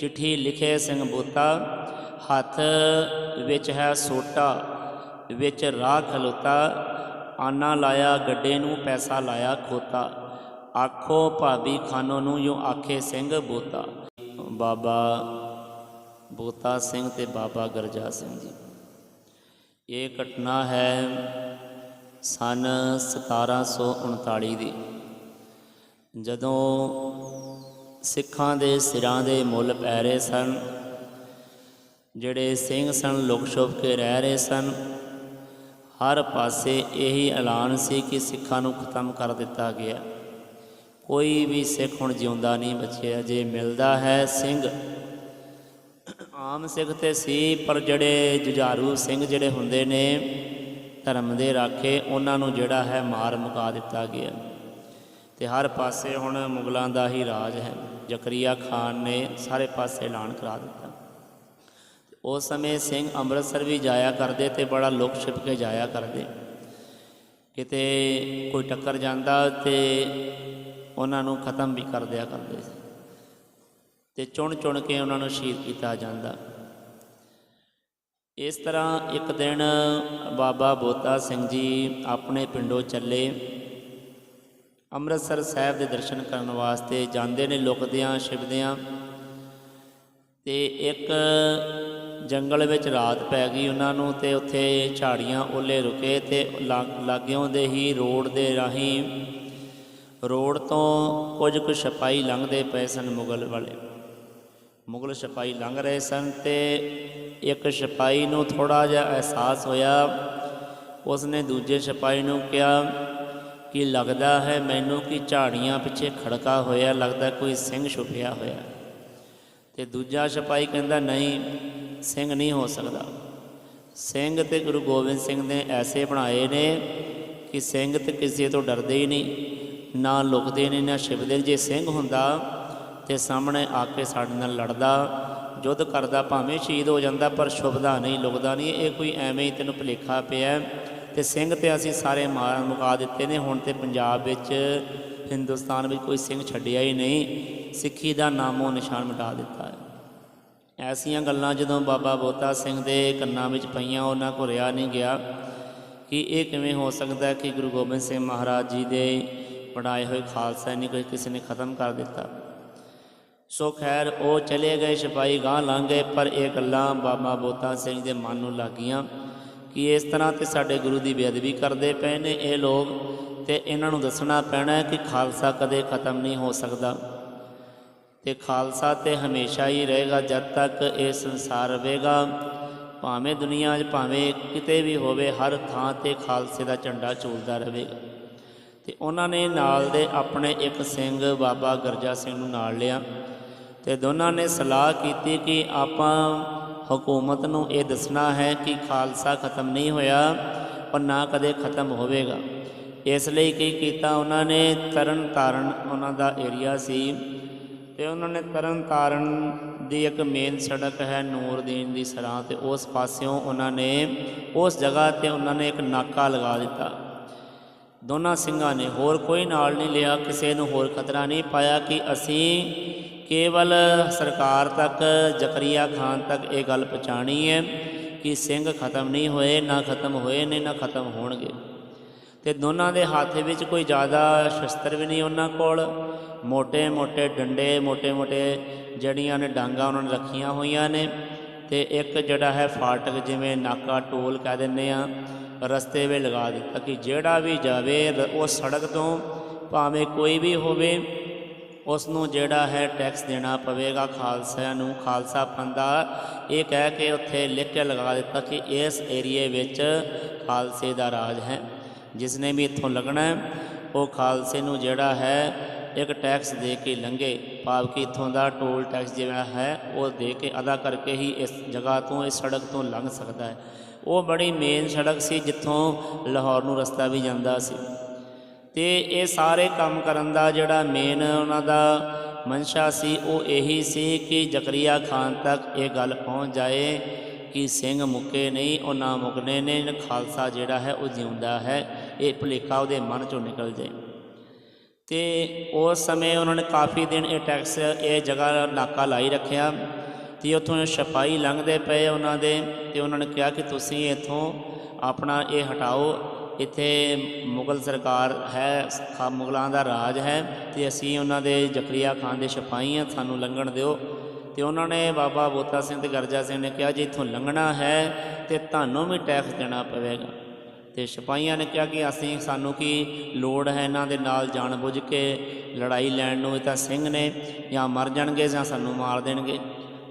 ਚਿੱਠੀ ਲਿਖੇ ਸਿੰਘ ਬੋਤਾ, ਹੱਥ ਵਿੱਚ ਹੈ ਸੋਟਾ, ਵਿੱਚ ਰਾਹ ਖਲੋਤਾ, ਆਨਾ ਲਾਇਆ ਗੱਡੇ ਨੂੰ, ਪੈਸਾ ਲਾਇਆ ਖੋਤਾ। ਆਖੋ ਭਾਬੀ ਖਾਨੋ ਨੂੰ ਜੋ ਆਖੇ ਸਿੰਘ ਬੋਤਾ। ਬਾਬਾ ਬੋਤਾ ਸਿੰਘ ਤੇ ਬਾਬਾ ਗਰਜਾ ਸਿੰਘ ਜੀ। ਇਹ ਘਟਨਾ ਹੈ ਸਨ 1739 ਦੀ। ਜਦੋਂ ਸਿੱਖਾਂ ਦੇ ਸਿਰਾਂ ਦੇ ਮੁੱਲ ਪੈ ਰਹੇ ਸਨ, ਜਿਹੜੇ ਸਿੰਘ ਸਨ ਲੁਕ ਛੁਪ ਕੇ ਰਹਿ ਰਹੇ ਸਨ। ਹਰ ਪਾਸੇ ਇਹੀ ਐਲਾਨ ਸੀ ਕਿ ਸਿੱਖਾਂ ਨੂੰ ਖਤਮ ਕਰ ਦਿੱਤਾ ਗਿਆ। ਕੋਈ ਵੀ ਸਿੱਖ ਹੁਣ ਜਿਉਂਦਾ ਨਹੀਂ ਬਚਿਆ। ਜੇ ਮਿਲਦਾ ਹੈ ਸਿੰਘ, ਆਮ ਸਿੱਖ ਤੇ ਸੀ, ਪਰ ਜਿਹੜੇ ਜੁਝਾਰੂ ਸਿੰਘ ਜਿਹੜੇ ਹੁੰਦੇ ਨੇ ਧਰਮ ਦੇ ਰਾਖੇ, ਉਹਨਾਂ ਨੂੰ ਜਿਹੜਾ ਹੈ ਮਾਰ ਮੁਕਾ ਦਿੱਤਾ ਗਿਆ। ਤੇ ਹਰ ਪਾਸੇ ਹੁਣ ਮੁਗਲਾਂ ਦਾ ਹੀ ਰਾਜ ਹੈ। ਜ਼ਕਰੀਆ ਖਾਨ ਨੇ ਸਾਰੇ ਪਾਸੇ ਐਲਾਨ ਕਰਾ ਦਿੱਤਾ। ਉਸ ਸਮੇਂ ਸਿੰਘ ਅੰਮ੍ਰਿਤਸਰ ਵੀ ਜਾਇਆ ਕਰਦੇ ਤੇ ਬੜਾ ਲੁਕ ਛਿਪ ਕੇ ਜਾਇਆ ਕਰਦੇ। ਕਿਤੇ ਕੋਈ ਟੱਕਰ ਜਾਂਦਾ ਤੇ ਉਹਨਾਂ ਨੂੰ ਖਤਮ ਵੀ ਕਰ ਦਿਆ ਕਰਦੇ। ਸੀ ਤੇ ਚੁਣ ਚੁਣ ਕੇ ਉਹਨਾਂ ਨੂੰ ਸ਼ਹੀਦ ਕੀਤਾ ਜਾਂਦਾ। ਇਸ ਤਰ੍ਹਾਂ ਇੱਕ ਦਿਨ ਬਾਬਾ ਬੋਤਾ ਸਿੰਘ ਜੀ ਆਪਣੇ ਪਿੰਡੋਂ ਚੱਲੇ। ਅੰਮ੍ਰਿਤਸਰ ਸਾਹਿਬ ਦੇ ਦਰਸ਼ਨ ਕਰਨ ਵਾਸਤੇ ਜਾਂਦੇ ਨੇ, ਲੁਕਦਿਆਂ, ਛਿਪਦਿਆਂ। ਤੇ ਇੱਕ ਜੰਗਲ ਵਿੱਚ ਰਾਤ ਪੈ ਗਈ ਉਹਨਾਂ ਨੂੰ ਤੇ ਉੱਥੇ ਝਾੜੀਆਂ ਓਲੇ ਰੁਕੇ ਤੇ ਲਾ- ਲਾਗਿਓਂ ਦੇ ਹੀ ਰੋਡ ਦੇ ਰਾਹੀਂ ਰੋਡ ਤੋਂ ਕੁਝ ਕੁ ਸਿਪਾਹੀ ਲੰਘਦੇ ਪਏ ਸਨ ਮੁਗਲ ਵਾਲੇ। ਮੁਗਲ ਸਿਪਾਹੀ ਲੰਘ ਰਹੇ ਸਨ ਤੇ ਇੱਕ ਸਿਪਾਹੀ ਨੂੰ ਥੋੜਾ ਜਿਹਾ ਅਹਿਸਾਸ ਹੋਇਆ। ਉਸਨੇ ਦੂਜੇ ਸਿਪਾਹੀ ਨੂੰ ਕਿਹਾ ਕਿ ਲੱਗਦਾ ਹੈ ਮੈਨੂੰ ਕਿ ਝਾੜੀਆਂ ਪਿੱਛੇ ਖੜਕਾ ਹੋਇਆ, ਲੱਗਦਾ ਕੋਈ ਸਿੰਘ ਛੁਪਿਆ ਹੋਇਆ। ਤੇ ਦੂਜਾ ਸਿਪਾਹੀ ਕਹਿੰਦਾ, ਨਹੀਂ, ਸਿੰਘ ਨਹੀਂ ਹੋ ਸਕਦਾ। ਸਿੰਘ ਤੇ ਗੁਰੂ ਗੋਬਿੰਦ ਸਿੰਘ ਨੇ ਐਸੇ ਬਣਾਏ ਨੇ ਕਿ ਸਿੰਘ ਤੇ ਕਿਸੇ ਤੋਂ ਡਰਦੇ ਹੀ ਨਹੀਂ, ਨਾ ਲੁਕਦੇ ਨੇ, ਨਾ ਛਿਪਦੇ ਨੇ। ਜੇ ਸਿੰਘ ਹੁੰਦਾ ਤੇ ਸਾਹਮਣੇ ਆ ਕੇ ਸਾਡੇ ਨਾਲ ਲੜਦਾ ਯੁੱਧ ਕਰਦਾ, ਭਾਵੇਂ ਸ਼ਹੀਦ ਹੋ ਜਾਂਦਾ, ਪਰ ਛੁਪਦਾ ਨਹੀਂ, ਲੁਕਦਾ ਨਹੀਂ। ਇਹ ਕੋਈ ਐਵੇਂ ਹੀ ਤੈਨੂੰ ਭੁਲੇਖਾ ਪਿਆ ਤੇ ਸਿੰਘ ਤੇ ਅਸੀਂ ਸਾਰੇ ਮਾਰ ਮੁਕਾ ਦਿੱਤੇ ਨੇ। ਹੁਣ ਤੇ ਪੰਜਾਬ ਵਿੱਚ, ਹਿੰਦੁਸਤਾਨ ਵਿੱਚ ਕੋਈ ਸਿੰਘ ਛੱਡਿਆ ਹੀ ਨਹੀਂ। ਸਿੱਖੀ ਦਾ ਨਾਮੋ ਨਿਸ਼ਾਨ ਮਿਟਾ ਦਿੱਤਾ ਹੈ। ਐਸੀਆਂ ਗੱਲਾਂ ਜਦੋਂ ਬਾਬਾ ਬੋਤਾ ਸਿੰਘ ਦੇ ਕੰਨਾਂ ਵਿੱਚ ਪਈਆਂ, ਉਹਨਾਂ ਕੋ ਰਿਆ ਨਹੀਂ ਗਿਆ ਕਿ ਇਹ ਕਿਵੇਂ ਹੋ ਸਕਦਾ ਕਿ ਗੁਰੂ ਗੋਬਿੰਦ ਸਿੰਘ ਮਹਾਰਾਜ ਜੀ ਦੇ ਪੜਾਏ ਹੋਏ ਖਾਲਸਾ ਨਹੀਂ ਕੋਈ ਕਿਸੇ ਨੇ ਖਤਮ ਕਰ ਦਿੱਤਾ। ਸੋ ਖੈਰ, ਉਹ ਚਲੇ ਗਏ, ਸਿਪਾਹੀ ਗਾਂ ਲੰਘ ਗਏ, ਪਰ ਇਹ ਗੱਲਾਂ ਬਾਬਾ ਬੋਤਾ ਸਿੰਘ ਦੇ ਮਨ ਨੂੰ ਲੱਗੀਆਂ ਕਿ ਇਸ ਤਰ੍ਹਾਂ ਤੇ ਸਾਡੇ ਗੁਰੂ ਦੀ ਬੇਅਦਬੀ ਕਰਦੇ ਪਏ ਨੇ ਇਹ ਲੋਕ ਤੇ ਇਹਨਾਂ ਨੂੰ ਦੱਸਣਾ ਪੈਣਾ ਕਿ ਖਾਲਸਾ ਕਦੇ ਖਤਮ ਨਹੀਂ ਹੋ ਸਕਦਾ। ਤੇ ਖਾਲਸਾ ਤੇ ਹਮੇਸ਼ਾ ਹੀ ਰਹੇਗਾ ਜਦ ਤੱਕ ਇਹ ਸੰਸਾਰ ਰਹੇਗਾ ਭਾਵੇਂ ਦੁਨੀਆ 'ਚ ਭਾਵੇਂ ਕਿਤੇ ਵੀ ਹੋਵੇ, ਹਰ ਥਾਂ ਤੇ ਖਾਲਸੇ ਦਾ ਝੰਡਾ ਝੂਲਦਾ ਰਹੇਗਾ ਤੇ ਉਹਨਾਂ ਨੇ ਨਾਲ ਦੇ ਆਪਣੇ ਇੱਕ ਸਿੰਘ, ਬਾਬਾ ਗਰਜਾ ਸਿੰਘ ਨੂੰ ਨਾਲ ਲਿਆ। ਤੇ ਦੋਨਾਂ ਨੇ ਸਲਾਹ ਕੀਤੀ ਕਿ ਆਪਾਂ ਹਕੂਮਤ ਨੂੰ ਇਹ ਦੱਸਣਾ ਹੈ ਕਿ ਖਾਲਸਾ ਖਤਮ ਨਹੀਂ ਹੋਇਆ ਔਰ ਨਾ ਕਦੇ ਖਤਮ ਹੋਵੇਗਾ। ਇਸ ਲਈ ਕੀ ਕੀਤਾ ਉਹਨਾਂ ਨੇ? ਤਰਨ ਤਾਰਨ ਉਹਨਾਂ ਦਾ ਏਰੀਆ ਸੀ ਤੇ ਉਹਨਾਂ ਨੇ ਤਰਨ ਤਾਰਨ ਦੀ ਇੱਕ ਮੇਨ ਸੜਕ ਹੈ ਨੂਰਦੀਨ ਦੀ ਸਰਾਂ ਤੇ ਉਸ ਪਾਸਿਓਂ ਉਹਨਾਂ ਨੇ, ਉਸ ਜਗ੍ਹਾ ਤੇ ਉਹਨਾਂ ਨੇ ਇੱਕ ਨਾਕਾ ਲਗਾ ਦਿੱਤਾ। ਦੋਨਾਂ ਸਿੰਘਾਂ ਨੇ ਹੋਰ ਕੋਈ ਨਾਲ ਨਹੀਂ ਲਿਆ, ਕਿਸੇ ਨੂੰ ਹੋਰ ਖਤਰਾ ਨਹੀਂ ਪਾਇਆ ਕਿ ਅਸੀਂ ਕੇਵਲ ਸਰਕਾਰ ਤੱਕ, ਜ਼ਕਰੀਆ ਖਾਨ ਤੱਕ ਇਹ ਗੱਲ ਪਹੁੰਚਾਣੀ ਹੈ ਕਿ ਸਿੰਘ ਖਤਮ ਨਹੀਂ ਹੋਏ, ਨਾ ਖਤਮ ਹੋਏ ਨੇ, ਨਾ ਖਤਮ ਹੋਣਗੇ। ਤੇ ਦੋਨਾਂ ਦੇ ਹੱਥ ਵਿੱਚ ਕੋਈ ਜ਼ਿਆਦਾ ਸ਼ਸਤਰ ਵੀ ਨਹੀਂ ਉਹਨਾਂ ਕੋਲ। ਮੋਟੇ ਮੋਟੇ ਡੰਡੇ, ਮੋਟੇ ਮੋਟੇ ਜੜੀਆਂ ਨੇ ਡਾਂਗਾ ਉਹਨਾਂ ਨੇ ਰੱਖੀਆਂ ਹੋਈਆਂ ਨੇ। ਤੇ ਇੱਕ ਜਿਹੜਾ ਹੈ ਫਾਟਕ ਜਿਵੇਂ ਨਾਕਾ ਟੋਲ ਕਹਿ ਦਿੰਨੇ ਆ, ਰਸਤੇ 'ਤੇ ਲਗਾ ਦਿੱਤਾ ਕਿ ਜਿਹੜਾ ਵੀ ਜਾਵੇ ਉਹ ਸੜਕ ਤੋਂ ਭਾਵੇਂ ਕੋਈ ਵੀ ਹੋਵੇ ਉਸ ਨੂੰ ਜਿਹੜਾ ਹੈ ਟੈਕਸ ਦੇਣਾ ਪਵੇਗਾ ਖਾਲਸਾ ਨੂੰ। ਖਾਲਸਾ ਪੰਦਾ ਇਹ ਕਹਿ ਕੇ ਉੱਥੇ ਲਿਖ ਕੇ ਲਗਾ ਦਿੱਤਾ ਕਿ ਇਸ ਏਰੀਏ ਵਿੱਚ ਖਾਲਸੇ ਦਾ ਰਾਜ ਹੈ। ਜਿਸ ਨੇ ਵੀ ਇੱਥੋਂ ਲੱਗਣਾ ਉਹ ਖਾਲਸੇ ਨੂੰ ਜਿਹੜਾ ਹੈ ਇੱਕ ਟੈਕਸ ਦੇ ਕੇ ਲੰਘੇ। ਭਾਵ ਕਿ ਇੱਥੋਂ ਦਾ ਟੋਲ ਟੈਕਸ ਜਿਹੜਾ ਹੈ, ਉਹ ਦੇ ਕੇ ਅਦਾ ਕਰਕੇ ਹੀ ਇਸ ਜਗ੍ਹਾ ਤੋਂ, ਇਸ ਸੜਕ ਤੋਂ ਲੰਘ ਸਕਦਾ ਹੈ। ਉਹ ਬੜੀ ਮੇਨ ਸੜਕ ਸੀ, ਜਿੱਥੋਂ ਲਾਹੌਰ ਨੂੰ ਰਸਤਾ ਵੀ ਜਾਂਦਾ ਸੀ। ਤੇ ਇਹ ਸਾਰੇ ਕੰਮ ਕਰਨ ਦਾ ਜਿਹੜਾ ਮੇਨ ਉਹਨਾਂ ਦਾ ਮਨਸ਼ਾ ਸੀ, ਉਹ ਇਹੀ ਸੀ ਕਿ ਜ਼ਕਰੀਆ ਖਾਨ ਤੱਕ ਇਹ ਗੱਲ ਪਹੁੰਚ ਜਾਏ ਕਿ ਸਿੰਘ ਮੁੱਕੇ ਨਹੀਂ, ਉਹ ਨਾ ਮੁਕਨੇ ਨੇ ਖਾਲਸਾ ਜਿਹੜਾ ਹੈ, ਉਹ ਜਿਉਂਦਾ ਹੈ, ਇਹ ਭੁਲੇਖਾ ਉਹਦੇ ਮਨ ਚੋਂ ਨਿਕਲ ਜਾਏ। ਤੇ ਉਸ ਸਮੇਂ ਉਹਨਾਂ ਨੇ ਕਾਫੀ ਦਿਨ ਇਹ ਟੈਕਸ, ਇਹ ਜਗ੍ਹਾ ਨਾਕਾ ਲਾਈ ਰੱਖਿਆ ਤੇ ਉੱਥੋਂ ਸਿਪਾਹੀ ਲੰਘਦੇ ਪਏ ਉਹਨਾਂ ਦੇ ਤੇ ਉਹਨਾਂ ਨੇ ਕਿਹਾ ਕਿ ਤੁਸੀਂ ਇੱਥੋਂ ਆਪਣਾ ਇਹ ਹਟਾਓ ਇੱਥੇ ਮੁਗਲ ਸਰਕਾਰ ਹੈ, ਖਾ ਮੁਗਲਾਂ ਦਾ ਰਾਜ ਹੈ ਤੇ ਅਸੀਂ ਉਹਨਾਂ ਦੇ ਜ਼ਕਰੀਆ ਖਾਨ ਦੇ ਸਿਪਾਹੀ ਹਾਂ, ਸਾਨੂੰ ਲੰਘਣ ਦਿਓ। ਤੇ ਉਹਨਾਂ ਨੇ ਬਾਬਾ ਬੋਤਾ ਸਿੰਘ ਤੇ ਗਰਜਾ ਸਿੰਘ ਨੇ ਕਿਹਾ, ਜੇ ਇੱਥੋਂ ਲੰਘਣਾ ਹੈ ਤੇ ਤੁਹਾਨੂੰ ਵੀ ਟੈਕਸ ਦੇਣਾ ਪਵੇਗਾ। ਤੇ ਸਿਪਾਹੀਆਂ ਨੇ ਕਿਹਾ ਕਿ ਅਸੀਂ, ਸਾਨੂੰ ਕੀ ਲੋੜ ਹੈ ਇਹਨਾਂ ਦੇ ਨਾਲ ਜਾਣ ਬੁੱਝ ਕੇ ਲੜਾਈ ਲੈਣ ਨੂੰ ਇਹ ਤਾਂ ਸਿੰਘ ਨੇ ਜਾਂ ਮਰ ਜਾਣਗੇ ਜਾਂ ਸਾਨੂੰ ਮਾਰ ਦੇਣਗੇ।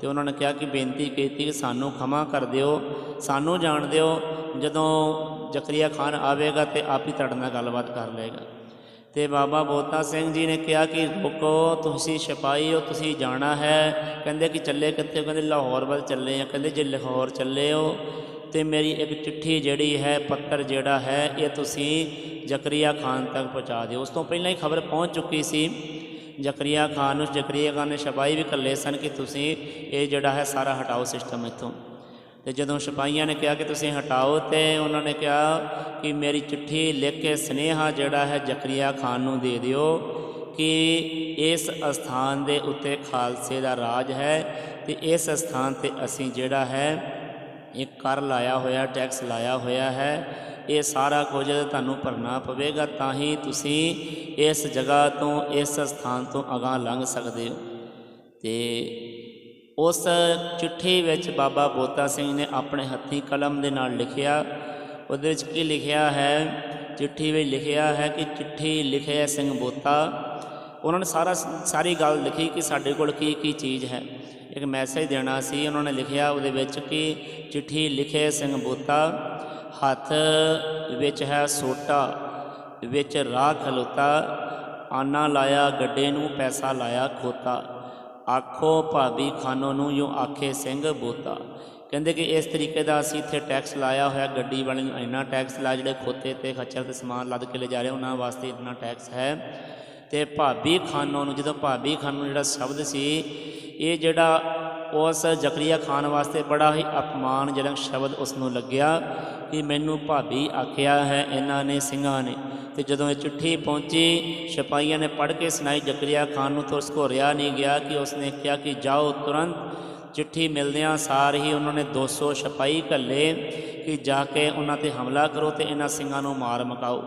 ਤੇ ਉਹਨਾਂ ਨੇ ਕਿਹਾ ਕਿ ਬੇਨਤੀ ਕੀਤੀ ਕਿ ਸਾਨੂੰ ਖਮਾ ਕਰ ਦਿਓ, ਸਾਨੂੰ ਜਾਣ ਦਿਓ। ਜਦੋਂ ਜ਼ਕਰੀਆ ਖਾਨ ਆਵੇਗਾ ਤੇ ਆਪ ਹੀ ਤੁਹਾਡੇ ਨਾਲ ਗੱਲਬਾਤ ਕਰ ਲਏਗਾ। ਤੇ ਬਾਬਾ ਬੋਤਾ ਸਿੰਘ ਜੀ ਨੇ ਕਿਹਾ ਕਿ ਰੁਕੋ, ਤੁਸੀਂ ਸਿਪਾਹੀ ਹੋ, ਤੁਸੀਂ ਜਾਣਾ ਹੈ। ਕਹਿੰਦੇ ਕਿ ਚੱਲੇ ਕਿੱਥੇ? ਕਹਿੰਦੇ ਲਾਹੌਰ ਵੱਲ ਚੱਲੇ ਆ। ਕਹਿੰਦੇ ਜੇ ਲਾਹੌਰ ਚੱਲੇ ਹੋ ਤੇ ਮੇਰੀ ਇੱਕ ਚਿੱਠੀ ਜਿਹੜੀ ਹੈ, ਪੱਤਰ ਜਿਹੜਾ ਹੈ, ਇਹ ਤੁਸੀਂ ਜ਼ਕਰੀਆ ਖਾਨ ਤੱਕ ਪਹੁੰਚਾ ਦਿਓ। ਉਸ ਤੋਂ ਪਹਿਲਾਂ ਹੀ ਖਬਰ ਪਹੁੰਚ ਚੁੱਕੀ ਸੀ। ਜ਼ਕਰੀਆ ਖਾਨ ਨੂੰ, ਜ਼ਕਰੀਆ ਖਾਨ ਨੇ ਸਿਪਾਹੀ ਵੀ ਇਕੱਲੇ ਸਨ ਕਿ ਤੁਸੀਂ ਇਹ ਜਿਹੜਾ ਹੈ ਸਾਰਾ ਹਟਾਓ ਸਿਸਟਮ ਇੱਥੋਂ। ਤੇ ਜਦੋਂ ਸਿਪਾਹੀਆਂ ਨੇ ਕਿਹਾ ਕਿ ਤੁਸੀਂ ਹਟਾਓ ਤੇ ਉਹਨਾਂ ਨੇ ਕਿਹਾ ਕਿ ਮੇਰੀ ਚਿੱਠੀ ਲਿਖ ਕੇ ਸਨੇਹਾ ਜਿਹੜਾ ਹੈ ਜ਼ਕਰੀਆ ਖਾਨ ਨੂੰ ਦੇ ਦਿਓ ਕਿ ਇਸ ਅਸਥਾਨ ਦੇ ਉੱਤੇ ਖਾਲਸੇ ਦਾ ਰਾਜ ਹੈ ਤੇ ਇਸ ਅਸਥਾਨ ਤੇ ਅਸੀਂ ਜਿਹੜਾ ਹੈ ਇਹ ਕਰ ਲਾਇਆ ਹੋਇਆ, ਟੈਕਸ ਲਾਇਆ ਹੋਇਆ ਹੈ। ਇਹ ਸਾਰਾ ਕੁਝ ਤੁਹਾਨੂੰ ਭਰਨਾ ਪਵੇਗਾ, ਤਾਂ ਹੀ ਤੁਸੀਂ ਇਸ ਜਗ੍ਹਾ ਤੋਂ, ਇਸ ਸਥਾਨ ਤੋਂ ਅਗਾਂਹ ਲੰਘ ਸਕਦੇ ਹੋ। ਤੇ ਉਸ ਚਿੱਠੀ ਵਿੱਚ ਬਾਬਾ ਬੋਤਾ ਸਿੰਘ ਨੇ ਆਪਣੇ ਹੱਥੀਂ ਕਲਮ ਦੇ ਨਾਲ ਲਿਖਿਆ, ਉਹਦੇ ਵਿੱਚ ਕੀ ਲਿਖਿਆ ਹੈ? ਚਿੱਠੀ ਵਿੱਚ ਲਿਖਿਆ ਹੈ ਕਿ ਚਿੱਠੀ ਲਿਖਿਆ ਸਿੰਘ ਬੋਤਾ, ਉਹਨਾਂ ਨੇ ਸਾਰਾ ਸਾਰੀ ਗੱਲ ਲਿਖੀ ਕਿ ਸਾਡੇ ਕੋਲ ਕੀ ਕੀ ਚੀਜ਼ ਹੈ। ਇੱਕ ਮੈਸੇਜ ਦੇਣਾ ਸੀ, ਉਹਨਾਂ ਨੇ ਲਿਖਿਆ ਉਹਦੇ ਵਿੱਚ ਕਿ ਚਿੱਠੀ ਲਿਖੇ ਸਿੰਘ ਬੋਤਾ, ਹੱਥ ਵਿੱਚ ਹੈ ਸੋਟਾ, ਵਿੱਚ ਰਾਹ ਖਲੋਤਾ ਆਨਾ ਲਾਇਆ, ਗੱਡੇ ਨੂੰ ਪੈਸਾ ਲਾਇਆ, ਖੋਤਾ। ਆਖੋ ਭਾਬੀ ਖਾਨੋ ਨੂੰ ਯੋ ਆਖੇ ਸਿੰਘ ਬੋਤਾ। ਕਹਿੰਦੇ ਕਿ ਇਸ ਤਰੀਕੇ ਦਾ ਅਸੀਂ ਇੱਥੇ ਟੈਕਸ ਲਾਇਆ ਹੋਇਆ, ਗੱਡੀ ਵਾਲੇ ਨੂੰ ਇੰਨਾ ਟੈਕਸ ਲਾ, ਜਿਹੜੇ ਖੋਤੇ ਤੇ ਖੱਚਰ ਤੇ ਸਮਾਨ ਲੱਦ ਕੇ ਲੈ ਜਾ ਰਹੇ, ਉਹਨਾਂ ਵਾਸਤੇ ਇੰਨਾ ਟੈਕਸ ਹੈ। ਤੇ ਭਾਬੀ ਖਾਨੋ ਨੂੰ, ਜਦੋਂ ਭਾਬੀ ਖਾਨੋ ਨੂੰ ਜਿਹੜਾ ਸ਼ਬਦ ਸੀ, ਇਹ ਜਿਹੜਾ ਉਸ ਜ਼ਕਰੀਆ ਖਾਨ ਵਾਸਤੇ ਬੜਾ ਹੀ ਅਪਮਾਨਜਨਕ ਸ਼ਬਦ ਉਸ ਨੂੰ ਲੱਗਿਆ ਕਿ ਮੈਨੂੰ ਭਾਬੀ ਆਖਿਆ ਹੈ, ਇਹਨਾਂ ਨੇ ਸਿੰਘਾਂ ਨੇ। ਤੇ ਜਦੋਂ ਇਹ ਚਿੱਠੀ ਪਹੁੰਚੀ, ਸਿਪਾਹੀਆਂ ਨੇ ਪੜ੍ਹ ਕੇ ਸੁਣਾਈ, ਜ਼ਕਰੀਆ ਖਾਨ ਨੂੰ ਤਾਂ ਉਸ ਕੋ ਰਿਆ ਨਹੀਂ ਗਿਆ ਕਿ ਉਸਨੇ ਕਿਹਾ ਕਿ ਜਾਓ ਤੁਰੰਤ। ਚਿੱਠੀ ਮਿਲਦਿਆਂ ਸਾਰ ਹੀ ਉਹਨਾਂ ਨੇ 200 ਸਿਪਾਹੀ ਘੱਲੇ ਕਿ ਜਾ ਕੇ ਉਹਨਾਂ ਤੇ ਹਮਲਾ ਕਰੋ ਤੇ ਇਹਨਾਂ ਸਿੰਘਾਂ ਨੂੰ ਮਾਰ ਮਕਾਓ।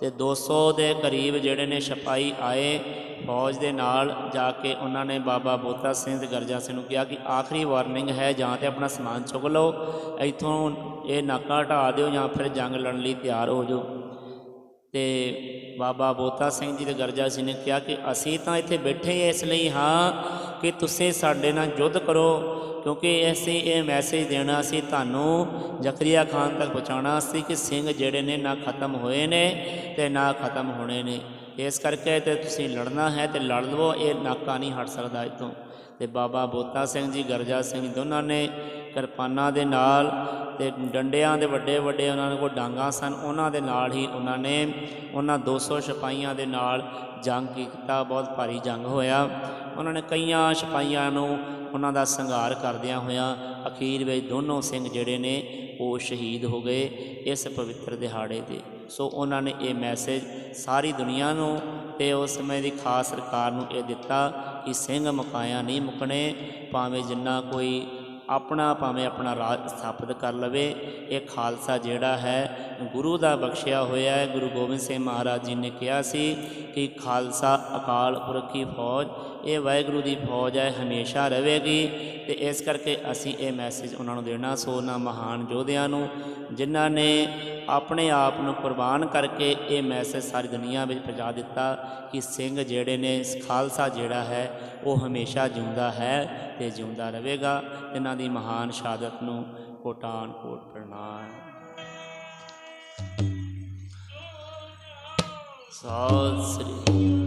ਤੇ 200 ਦੇ ਕਰੀਬ ਜਿਹੜੇ ਨੇ ਸਿਪਾਹੀ ਆਏ ਫੌਜ ਦੇ ਨਾਲ ਜਾ ਕੇ ਉਹਨਾਂ ਨੇ ਬਾਬਾ ਬੋਤਾ ਸਿੰਘ ਤੇ ਗਰਜਾ ਸਿੰਘ ਨੂੰ ਕਿਹਾ ਕਿ ਆਖਰੀ ਵਾਰਨਿੰਗ ਹੈ, ਜਾਂ ਤੇ ਆਪਣਾ ਸਮਾਨ ਚੁੱਕ ਲਓ, ਇੱਥੋਂ ਇਹ ਨਾਕਾ ਹਟਾ ਦਿਓ ਜਾਂ ਫਿਰ ਜੰਗ ਲੜਨ ਲਈ ਤਿਆਰ ਹੋ ਜਾਓ। ਤੇ ਬਾਬਾ ਬੋਤਾ ਸਿੰਘ ਜੀ ਦੇ ਗਰਜਾ ਸਿੰਘ ਨੇ ਕਿਹਾ ਕਿ ਅਸੀਂ ਤਾਂ ਇੱਥੇ ਬੈਠੇ ਇਸ ਲਈ ਹਾਂ ਕਿ ਤੁਸੀਂ ਸਾਡੇ ਨਾਲ ਯੁੱਧ ਕਰੋ, ਕਿਉਂਕਿ ਅਸੀਂ ਇਹ ਮੈਸੇਜ ਦੇਣਾ ਸੀ, ਤੁਹਾਨੂੰ ਜ਼ਕਰੀਆ ਖਾਨ ਤੱਕ ਪਹੁੰਚਾਉਣਾ ਸੀ ਕਿ ਸਿੰਘ ਜਿਹੜੇ ਨੇ ਨਾ ਖਤਮ ਹੋਏ ਨੇ ਤੇ ਨਾ ਖਤਮ ਹੋਣੇ ਨੇ। ਇਸ ਕਰਕੇ ਤੇ ਤੁਸੀਂ ਲੜਨਾ ਹੈ ਤੇ ਲੜ ਲਵੋ, ਇਹ ਨਾਕਾ ਨਹੀਂ ਹਟ ਸਕਦਾ ਇੱਥੋਂ। ਤੇ ਬਾਬਾ ਬੋਤਾ ਸਿੰਘ ਜੀ, ਗਰਜਾ ਸਿੰਘ ਦੋਨਾਂ ਨੇ ਕਿਰਪਾਨਾਂ ਦੇ ਨਾਲ ਤੇ ਡੰਡਿਆਂ ਦੇ ਵੱਡੇ ਵੱਡੇ ਉਹਨਾਂ ਕੋਲ ਡਾਂਗਾ ਸਨ, ਉਹਨਾਂ ਦੇ ਨਾਲ ਹੀ ਉਹਨਾਂ ਨੇ ਉਹਨਾਂ 200 ਸਿਪਾਹੀਆਂ ਦੇ ਨਾਲ ਜੰਗ ਕੀਤਾ, ਬਹੁਤ ਭਾਰੀ ਜੰਗ ਹੋਇਆ। ਉਹਨਾਂ ਨੇ ਕਈਆਂ ਸਿਪਾਹੀਆਂ ਨੂੰ ਉਹਨਾਂ ਦਾ ਸੰਘਾਰ ਕਰਦਿਆਂ ਹੋਇਆਂ ਅਖੀਰ ਵਿੱਚ ਦੋਨੋਂ ਸਿੰਘ ਜਿਹੜੇ ਨੇ ਉਹ ਸ਼ਹੀਦ ਹੋ ਗਏ ਇਸ ਪਵਿੱਤਰ ਦਿਹਾੜੇ ਤੇ। ਸੋ ਉਹਨਾਂ ਨੇ ਇਹ ਮੈਸੇਜ ਸਾਰੀ ਦੁਨੀਆ ਨੂੰ ਤੇ ਉਸ ਸਮੇਂ ਦੀ ਖਾਸ ਸਰਕਾਰ ਨੂੰ ਇਹ ਦਿੱਤਾ ਕਿ ਸਿੰਘ ਮਕਾਇਆ ਨਹੀਂ ਮੁਕਣੇ, ਭਾਵੇਂ ਜਿੰਨਾ ਕੋਈ ਆਪਣਾ ਭਾਵੇਂ ਆਪਣਾ ਰਾਜ ਸਥਾਪਿਤ ਕਰ ਲਵੇ। ਇਹ ਖਾਲਸਾ ਜਿਹੜਾ ਹੈ, ਗੁਰੂ ਦਾ ਬਖਸ਼ਿਆ ਹੋਇਆ ਹੈ। ਗੁਰੂ ਗੋਬਿੰਦ ਸਿੰਘ ਮਹਾਰਾਜ ਜੀ ਨੇ ਕਿਹਾ ਸੀ ਕਿ ਖਾਲਸਾ ਅਕਾਲ ਪੁਰਖ ਦੀ ਫੌਜ ਇਹ ਵਾਹਿਗੁਰੂ ਦੀ ਫੌਜ ਹੈ, ਹਮੇਸ਼ਾ ਰਹੇਗੀ ਤੇ ਇਸ ਕਰਕੇ ਅਸੀਂ ਇਹ ਮੈਸੇਜ ਉਹਨਾਂ ਨੂੰ ਦੇਣਾ, ਸੋ ਉਹਨਾਂ ਮਹਾਨ ਯੋਧਿਆਂ ਨੂੰ, ਜਿਨ੍ਹਾਂ ਨੇ ਆਪਣੇ ਆਪ ਨੂੰ ਕੁਰਬਾਨ ਕਰਕੇ ਇਹ ਮੈਸੇਜ ਸਾਰੀ ਦੁਨੀਆ ਵਿੱਚ ਪਹੁੰਚਾ ਦਿੱਤਾ ਕਿ ਸਿੰਘ ਜਿਹੜੇ ਨੇ, ਖਾਲਸਾ ਜਿਹੜਾ ਹੈ, ਉਹ ਹਮੇਸ਼ਾ ਜਿਉਂਦਾ ਹੈ ਤੇ ਜਿਉਂਦਾ ਰਹੇਗਾ। ਇਹਨਾਂ ਦੀ ਮਹਾਨ ਸ਼ਹਾਦਤ ਨੂੰ ਕੋਟਾਨ ਕੋਟ ਪ੍ਰਣਾਮ। ਸਤਿ ਸ੍ਰੀ